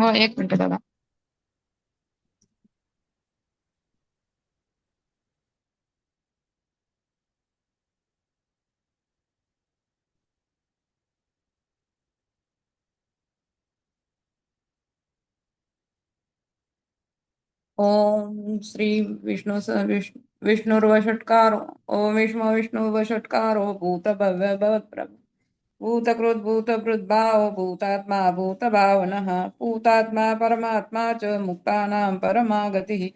हो, एक मिनिट दादा ओम श्री विष्णु विष्णु, विष्णुर्वषट्कारो, ओम विष्णु विष्णुवषट्कारो भूत भव्य भवत् भूतकृत भूतभृद्भाव भूतात्मा भूतभावनः, भूतात्मा परमात्मा च मुक्तानां परमा गतिः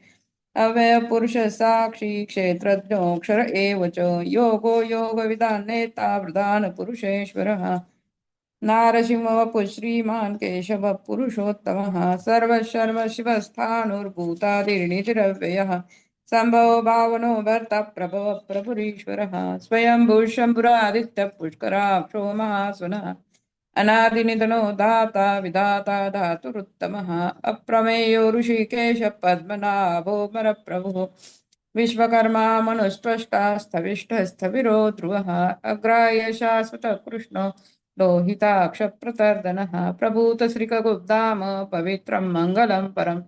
अव्ययपुरुष साक्षी क्षेत्रज्ञोऽक्षर एव च, योगो योगविदान् नेता प्रधानपुरुषेश्वरः नारसिंहवपु श्रीमान् केशवः पुरुषोत्तमः सर्वशर्व शिवस्थाणुर्भूतादिर्निधिरव्ययः सम्भवो भावनो भर्ता प्रभव प्रभुरीश्वरः। स्वयंभू शम्भुरादित्यः पुष्कराक्षो महासुनः अनादिनिधनो दाता विधाता धातुरुत्तमः। अप्रमेयो ऋषिकेश पद्मनाभो मरप्रभुः विश्वकर्मा मनुस्पष्टा स्थविष्ठस्थविरो ध्रुवः अग्राह्य शाश्वतः कृष्णो प्रभूत प्रभूतश्रीकगुब्धाम पवित्रं मङ्गलं परम्।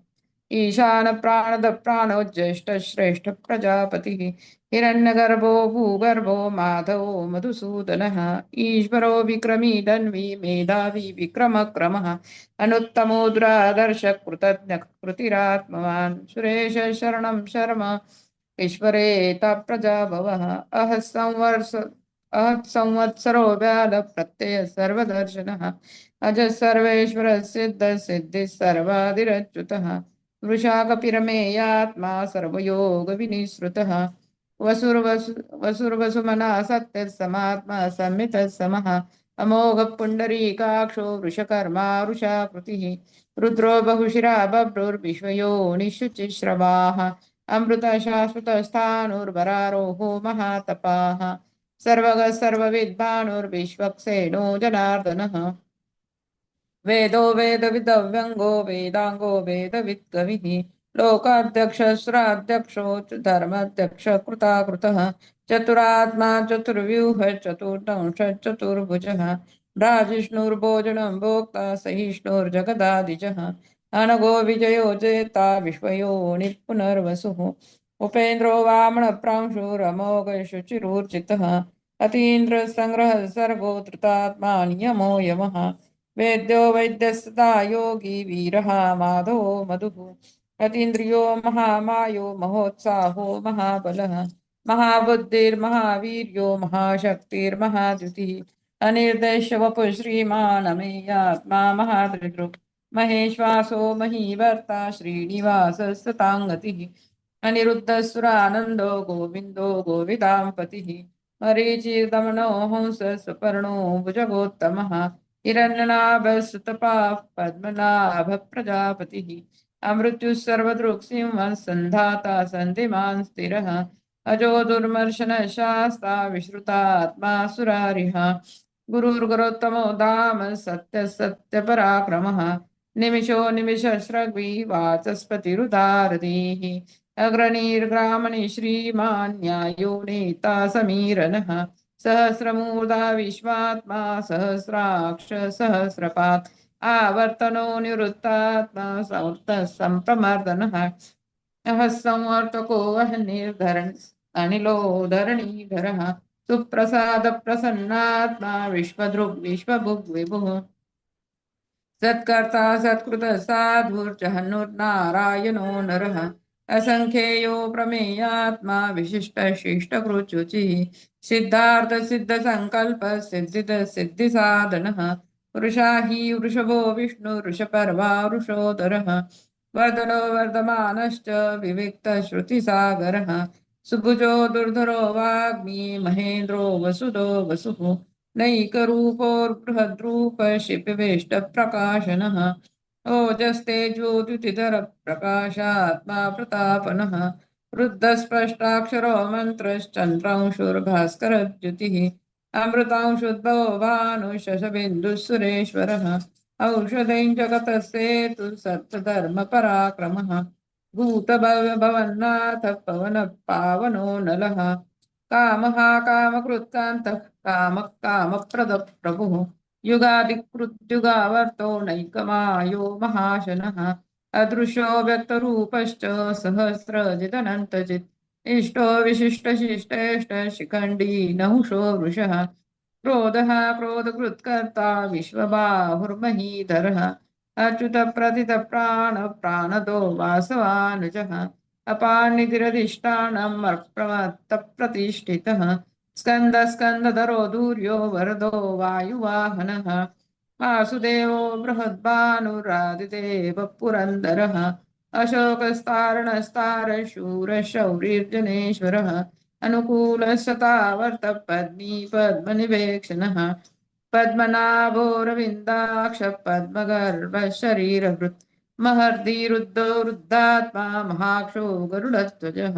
ईशान प्राणद प्राणो ज्येष्ठ श्रेष्ठ प्रजापतिः हिरण्यगर्भो, भूगर्भो, माधवो, मधुसूदनः। ईश्वरो विक्रमी, धन्वी, मेधावी, विक्रमक्रमः। अनुत्तमो, दुरादर्श, कृतज्ञ, कृतिरात्मवान्। सुरेश, शरणं शर्म। ईश्वरेता प्रजा भवः अह संवर्ष व्याल प्रत्यय सर्वदर्शनः। अज सर्वेश्वर सिद्ध सिद्धि सर्वादिरच्युतः। वृषाकपिरमेयात्मा सर्वयोगविनिःसृतः। वसुर्वसु वसुर्वसुमना सत्यसमात्मा संमितः समः अमोघपुण्डरीकाक्षो वृषकर्मा वृषाकृतिः रुद्रो बहुशिरा बभ्रुर्विश्वयोनिशुचिश्रवाः अमृतशाश्वतस्थाणुर्वरारोहो महातपाः। सर्वगः सर्वविद्भानुर्विश्वक्सेनो जनार्दनः। वेदो वेदविदव्यङ्गो वेदाङ्गो वेदविद्कविः लोकाध्यक्षस्राध्यक्षो च धर्माध्यक्ष कृताकृतः चतुरात्मा चतुर्व्यूह चतुर्दंश चतुर्भुजः भ्राजिष्णुर्भोजनं भोक्ता सहिष्णुर्जगदादिजः अनगो विजयो जेता विश्वयोनिः पुनर्वसुः उपेन्द्रो वामनप्रांशुरमोघ शुचिरूर्जितः अतीन्द्रसङ्ग्रहः सर्गो धृतात्मा नियमो यमः वेद्यो वैद्यस्तथा योगी वीरः माधवो मधुः अतीन्द्रियो महामायो महोत्साहो महाबलः, महाबुद्धिर्महावीर्यो महाशक्तिर्महाद्युतिः। अनिर्देश्यवपुः श्रीमान् अमेयात्मा महादृदृक् महेश्वासो महीवर्ता श्रीनिवासस्तताङ्गतिः अनिरुद्धसुरानन्दो गोविन्दो गोविदां पतिः मरीचिर्दमनो हंस सुपर्णो भुजगोत्तमः। हिरण्यनाभस्तपाः पद्मनाभ प्रजापतिः अमृत्युः सर्वदृक्सिंहः सन्धाता सन्धिमान् स्थिरः। अजो दुर्मर्शन शास्ता विश्रुतात्मा सुरारिः गुरुर्गुरोत्तमो धाम सत्यपराक्रमः निमिषो निमिषश्रग्वी वाचस्पतिरुदारधीः अग्रणीर्ग्रामणि श्रीमान् न्यायो नेता समीरनः। सहस्रमूर्धा विश्वात्मा, सहस्राक्ष सहस्रपात् आवर्तनो निवृत्तात्मा संवृत्तः सम्प्रमर्दनः अह संवर्तको वह निर्धरण अनिलो धरणीधरः। सुप्रसाद प्रसन्नात्मा विश्वदृग् विश्वभुग् विभुः। सत्कर्ता, सत्कृत साधुर्जहनुर्नारायणो नरः। असङ्ख्येयो प्रमेयात्मा विशिष्ट शिष्टकृचुचिः सिद्धार्थ सिद्ध संकल्प, सिद्धिद सिद्धि साधनः वृषा हि वृषभो विष्णु, वृषपर्वा वृषोदरः। वर्धनो वर्धमानश्च विविक्त श्रुतिसागरः। सुभुजो दुर्धरो वाग्मी, महेन्द्रो वसुदो वसुः। नैकरूपोर्बृहद्रूप शिपिवेष्टप्रकाशनः ओजस्तेजोद्युतिधर प्रकाशात्मा प्रतापनः रुद्धस्पष्टाक्षरो मन्त्रश्चन्द्रांशुर्भास्करद्युतिः अमृतांशुद्भवो भानुशशबिन्दुः सुरेश्वरः औषधैं जगतस्येतु सत्तधर्मपराक्रमः भूतभव्यभवन्नाथ पवनः पावनो नलः कामः कामकृत्कान्तः कामः कामप्रदः प्रभुः युगादिकृत्युगावर्तो नैकमायो महाशनः। अदृश्यो व्यक्तरूपश्च सहस्रजिदनन्तचित् इष्टो शिखण्डी नहुषो वृषः। क्रोधः क्रोधकृत्कर्ता विश्वबाहुर्महीधरः। अच्युतप्रथितप्राण प्राणदो वासवानुजः अपान्निधिरधिष्ठानम् अप्रमत्तप्रतिष्ठितः स्कन्द स्कन्दधरो धूर्यो वरदो वायुवाहनः। वासुदेवो बृहद्भानुरादिदेव पुरन्दरः अशोकस्तारणस्तारशूरशौरीर्जनेश्वरः। अनुकूलसतावर्त पद्मी पद्मनिवेक्षणः पद्मनाभोरविन्दाक्ष पद्मगर्भशरीरभृत् महर्दिरुद्धो रुद्धात्मा महाक्षो गरुडध्वजः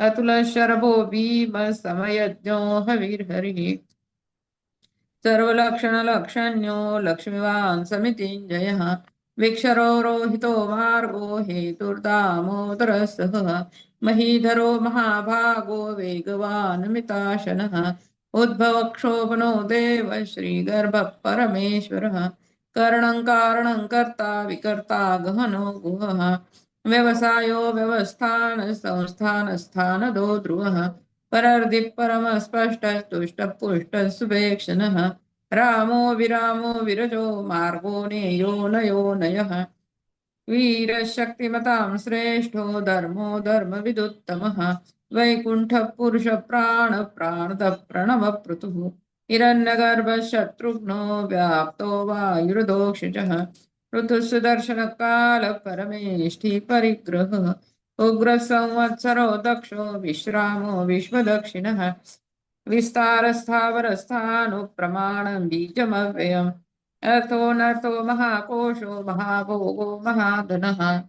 अतुलशरभो भीमसमयज्ञो हविर्हरिः। सर्वलक्षणलक्षण्यो लक्ष्मीवान् समितिञ्जयः विक्षरो रोहितो मार्गो हेतुर्दामोदरः सह महीधरो महाभागो वेगवान् मिताशनः उद्भवक्षोभनो देव श्रीगर्भः परमेश्वरः करणं कारणं कर्ता विकर्ता गहनो गुहः। व्यवसायो व्यवस्थान संस्थानस्थानदो ध्रुवः। परर्धि परमस्पष्टस्तुष्टपुष्टः सुभेक्षणः रामो विरामो विरजो मार्गो नेयो नयो नयः। वीरशक्तिमतां श्रेष्ठो धर्मो धर्मविदुत्तमः। प्रणवपृतुः हिरण्यगर्भशत्रुघ्नो व्याप्तो वायुर्दोक्षिजः ऋतुः सुदर्शनकालः परमेष्ठि परिग्रहः उग्रसंवत्सरो दक्षो विश्रामो विश्वदक्षिणः। विस्तारस्थावरस्थानुप्रमाणं बीजमव्ययम्। अर्थो नर्थो महाकोशो महाभोगो महाधनः।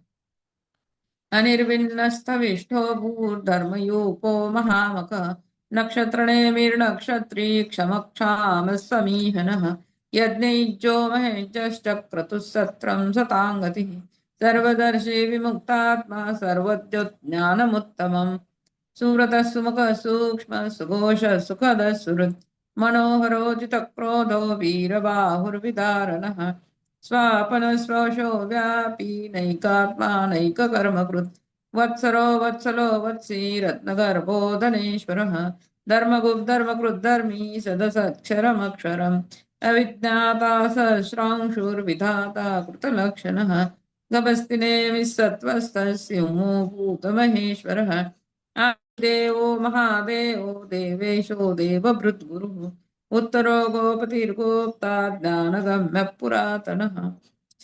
अनिर्विन्नस्थविष्ठो भूर्धर्मयूपो महामकः नक्षत्रणेमिर्नक्षत्री क्षमक्षामः समीहनः यज्ञैज्यो महेज्यश्चक्रतुः सत्रं सताङ्गतिः सर्वदर्शी विमुक्तात्मा सर्वज्ञानमुत्तमम् सुव्रतः सुमुखः सूक्ष्म, सुघोष, सुखदः सुहृत् मनोहरोजितक्रोधो वीरबाहुर्विदारणः। स्वापनस्वशो व्यापी नैकात्मा, नैककर्मकृत्। वत्सरो वत्सलो वत्सी रत्नगर्भो धनेश्वरः धर्मगुप् धर्मकृद्धर्मी सदसक्षरमक्षरम्। अविज्ञाता सहस्रांशुर्विधाता कृतलक्षणः। गभस्तिने विसत्त्वस्तस्युमो भूतमहेश्वरः देवो महादेवो देवेशो देवभृद्गुरुः। उत्तरो गोपतिर्गोप्ता ज्ञानगम्यः पुरातनः।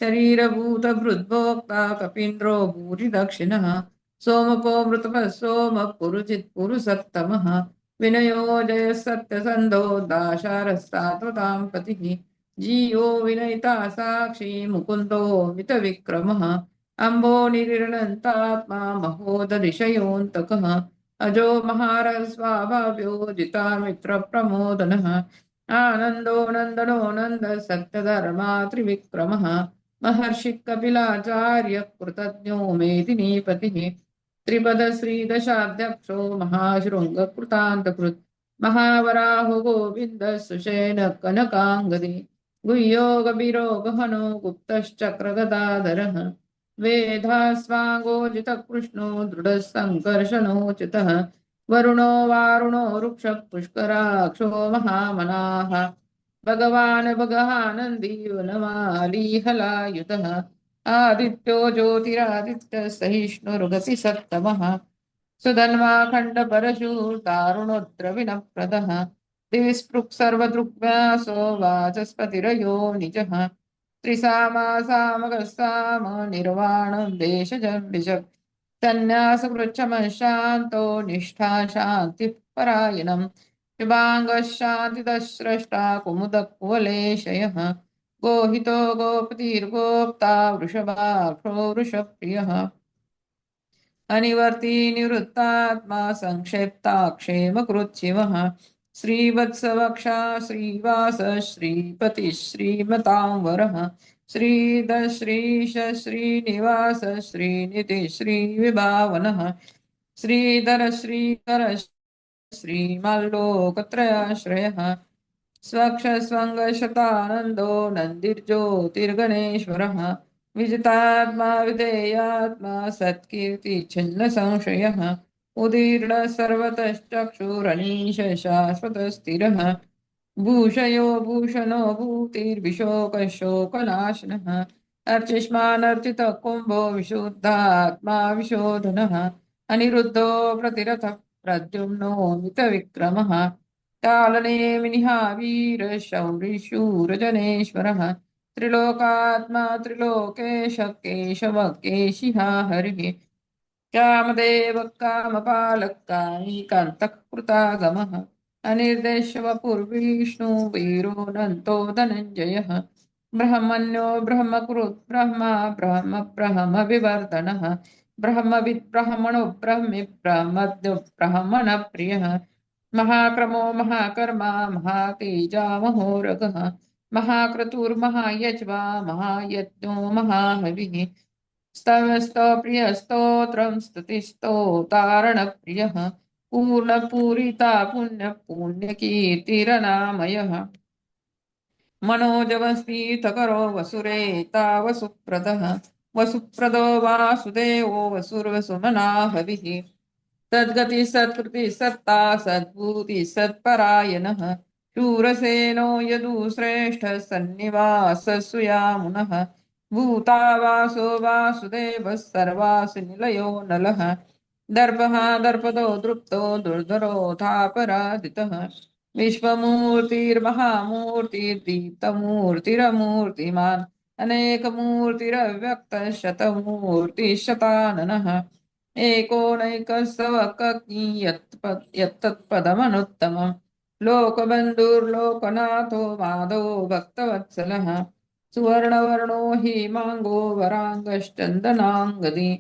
शरीरभूतभृद्भोक्ता कपीन्द्रो भूरिदक्षिणः। सोमपो मृतपः सोमः पुरुचित् पुरुसत्तमः विनयो जयः सत्यसन्धो दाशारस्तात्वतां पतिः। जीवो विनयिता साक्षी मुकुन्दो मितविक्रमः। अम्बो निरिणन्तात्मा महोदधिशयोऽन्तकः। अजो महारस्वाभाव्यो जितामित्रप्रमोदनः आनन्दो नन्दनो नन्द सत्यधर्मा त्रिविक्रमः। महर्षि कृतज्ञो मेदिनीपतिः। त्रिपदश्रीदशाध्यक्षो महाशृङ्गकृतान्तकृत्। महावराहो गोविन्द सुषेण कनकाङ्गदि। गुह्यो गभीरो गहनो गुप्तश्चक्रगदाधरः। वेधास्वाङ्गोजितकृष्णो दृढः सङ्कर्षणोचितः वरुणो वारुणो वृक्षः पुष्कराक्षो महामनाः। भगवान् भगहानन्दी वनमालीहलायुतः आदित्यो ज्योतिरादित्यः सहिष्णुर्गति सत्तमः सुधन्वाखण्डपरशूर्तारुणोद्रविणप्रदः दिविस्पृक् सर्वदृग्व्यासो वाचस्पतिरयो निजः त्रिसामासामगस्ताम निर्वाणं देशजं विशक् सन्न्यासपृच्छमः शान्तो निष्ठा शान्तिः परायणम् शुभाङ्गः शान्तिदस्रष्टा कुमुदकुवलेशयः गोहितो गोपतिर्गोप्ता वृषभाक्षो वृषप्रियः। अनिवर्ती निवृत्तात्मा संक्षेप्ताक्षेमकृच्छिवः श्रीवत्सवक्षा श्रीवास श्रीपति श्रीमतां वरः श्रीधश्रीश श्रीनिवास श्रीनिधि श्रीविभावनः। श्रीधर श्रीकर श्रीमल्लोकत्रयाश्रयः। स्वक्षस्वङ्गशतानन्दो नन्दिर्ज्योतिर्गणेश्वरः, विजितात्मा, विधेयात्मा सत्कीर्तिच्छिन्नसंशयः उदीर्णः सर्वतश्चक्षुरनीश शाश्वतस्थिरः भूषयो भूषणो भूतिर्विशोकशोकनाशनः अर्चिष्मानर्चितः कुम्भो विशुद्धात्मा विशोधनः, अनिरुद्धो प्रतिरथः प्रद्युम्नो मितविक्रमः कालनेमिनिहा वीरशौरिशूरजनेश्वरः त्रिलोकात्मा त्रिलोकेश केशव केशिहा हरिः। कामदेव कामपालः कामीकान्तः कृतागमः अनिर्देशवपुर्विष्णु वीरोऽनन्तो धनञ्जयः ब्रह्मण्यो ब्रह्मकृत् ब्रह्मा ब्रह्म ब्रह्म विवर्धनः ब्रह्मविद् ब्रह्मणो ब्रह्मि ब्रह्मद्यो ब्रह्मणप्रियः महाक्रमो महाकर्मा, महातेजा महातेजामहोरगः महाक्रतुर्महायज्वा, महायज्ञो महाहविः स्तवस्तप्रियस्तोत्रं स्तुतिस्तोतारणप्रियः पूर्णपूरिता पुण्यपुण्यकीर्तिरनामयः। मनोजवस्तीर्थकरो वसुरेता वसुप्रदः वसुप्रदो वासुदेवो वसुर्वसुमना हविः तद्गति सत्कृति सत्ता सद्भूति सत्परायणः शूरसेनो यदुश्रेष्ठ सन्निवास सुयामुनः भूतावासो वासुदेवः सर्वासु निलयो नलः दर्पः दर्पदो दृप्तो दुर्धरोऽथापराधितः विश्वमूर्तिर्महामूर्तिर्दीप्तमूर्तिरमूर्तिमान् अनेकमूर्तिरव्यक्तः शतमूर्तिः एको नैकस्तवकज्ञी यत्तत्पदमनुत्तमम् लोकबन्धुर्लोकनाथो माधो भक्तवत्सलः सुवर्णवर्णो हि माङ्गो वराङ्गश्चन्दनाङ्गदी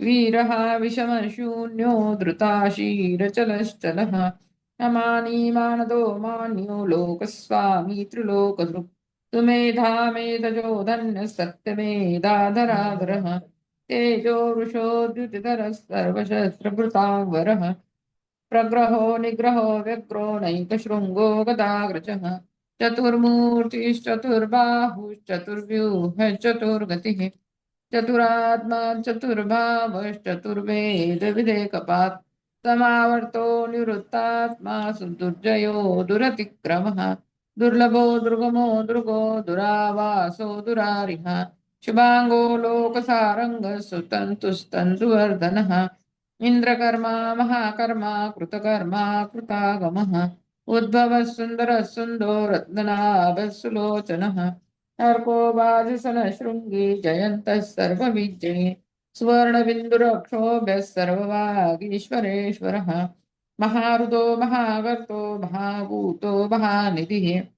वीरः विषमशून्यो धृताशीरचलश्चलः अमानी मानदो मान्यो लोकस्वामी त्रिलोकदृक् सुमेधा मेधजो धन्यः सत्यमेधाधराधरः तेजो वृषो द्युतिधरः प्रग्रहो निग्रहो व्यग्रो नैकशृङ्गो गदाग्रजः। चतुर्मूर्तिश्चतुर्बाहुश्चतुर्व्यूहश्चतुर्गतिः। चतुरात्मा चतुर्भावश्चतुर्वेदविदेकपात् समावर्तो निवृत्तात्मा सुदुर्जयो दुरतिक्रमः। दुर्लभो दुर्गमो दुर्गो दुरावासो दुरारिः। शुभाङ्गो लोकसारङ्गः सुतन्तुस्तन्तुवर्धनः इन्द्रकर्मा, महाकर्मा, कृतकर्मा, कृतागमः उद्भवः सुन्दरः सुन्दो रत्ननाभः सुलोचनः अर्को बाजसनः शृङ्गी जयन्तः सर्वविजये सुवर्णबिन्दुरक्षोभ्यः सर्ववागीश्वरेश्वरः महारुदो महागर्तो महाभूतो महानिधिः।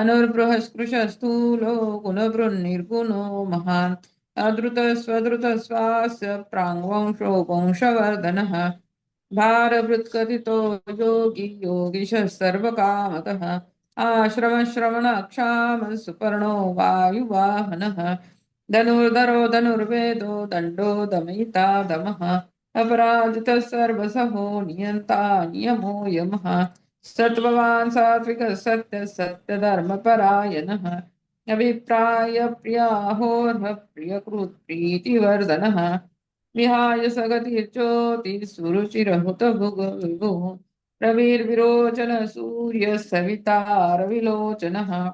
अनुर्बृहस्पृशस्थूलो गुणभृन्निर्गुणो महान् अधृतस्वधृतस्वास्य प्राङ्वंशो वंशवर्धनः भारभृत्कथितो योगी योगिशः सर्वकामतः आश्रमश्रवणक्षामः सुपर्णो वायुवाहनः धनुर्धरो धनुर्वेदो दण्डो दमयिता दमः अपराजितः सर्वसहो नियन्ता नियमो यमः सत्त्ववान् सात्विकः सत्यः सत्यधर्मपरायणः। अभिप्राय प्रियाहोर्ह प्रियकृत् प्रीतिवर्धनः विहाय सगतिर्ज्योतिः सुरुचिरहुत भुग विभुः रविर्विरोचन सूर्यः सविता रविलोचनः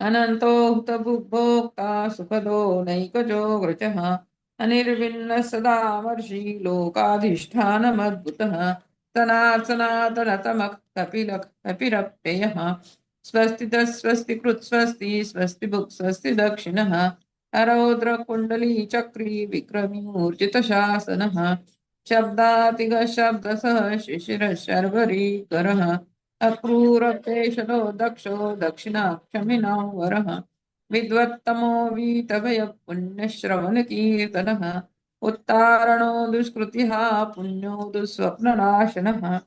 अनन्तो हुतभुग्भोक्ता सुखदो नैकजो ग्रजः अनिर्विण्णः सदा वर्षि लोकाधिष्ठानमद्भुतः। सनात् सनातनतमः स्वस्तितः स्वस्ति कृत् स्वस्ति स्वस्ति भुक् स्वस्ति दक्षिणः। अरौद्रकुण्डली चक्री विक्रमीमूर्जितशासनः। शब्दातिगः शब्दसः शिशिरः शर्वरीकरः अक्रूरपेशलो दक्षो दक्षिणाक्षमिनो वरः। विद्वत्तमो वीतभयः पुण्यश्रवणकीर्तनः उत्तारणो दुष्कृतिः, पुण्यो दुःस्वप्ननाशनः।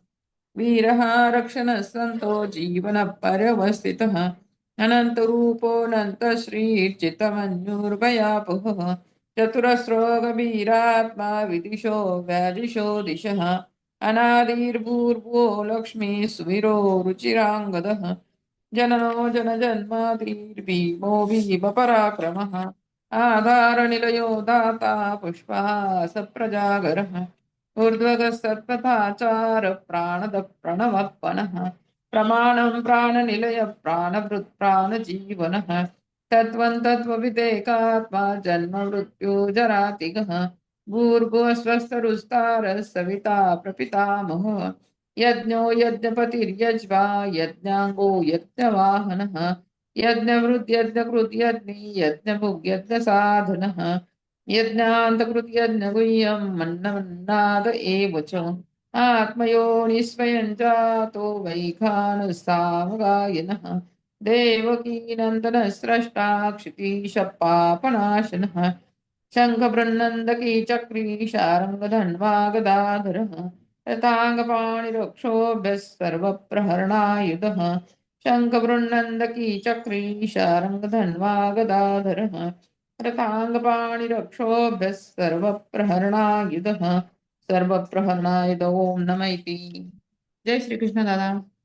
वीरः रक्षणः सन्तो जीवनः पर्यवस्थितः। अनन्तरूपोऽनन्तश्रीर्चितमन्युर्भयापुः चतुरस्रो गभीरात्मा विदिशो व्यादिशो दिशः। अनादिर्भूर्भुवो लक्ष्मीः सुवीरो रुचिराङ्गदः। जननो जनजन्मादिर्भीमो भीमपराक्रमः। आधारनिलयो दाता पुष्पः सप्रजागरः ऊर्ध्वगस्तत्पथाचार प्राणद प्रणवः प्रमाणं प्राणनिलय प्राणभृत् प्राणजीवनः तत्त्वं तत्त्वविदेकात्मा जन्म मृत्यु जरातिगः भूर्भुवस्वस्तरुस्तारः सविता प्रपितामहः, यज्ञो यज्ञपतिर्यज्वा यज्ञाङ्गो यज्ञवाहनः यज्ञवृद्यज्ञकृत् यज्ञी यज्ञभुग्यज्ञसाधनः यज्ञान्तकृत् यज्ञगुह्यं मन्नमन्नाद एव च। आत्मयोनिस्वयं जातो वैखानस्तावगायनः देवकीनन्दनः स्रष्टा क्षितीशपापनाशनः शङ्खबृन्नन्दकी रताङ्गपाणिरक्षोभ्यः सर्वप्रहरणायुधः शङ्खबृन्नन्दकी चक्री शारङ्गधन्वा गदाधरः रताङ्गपाणिरक्षोभ्यः सर्वप्रहरणायुधः सर्वप्रहरणायुध ओम नम इति। जय श्री कृष्ण दादा।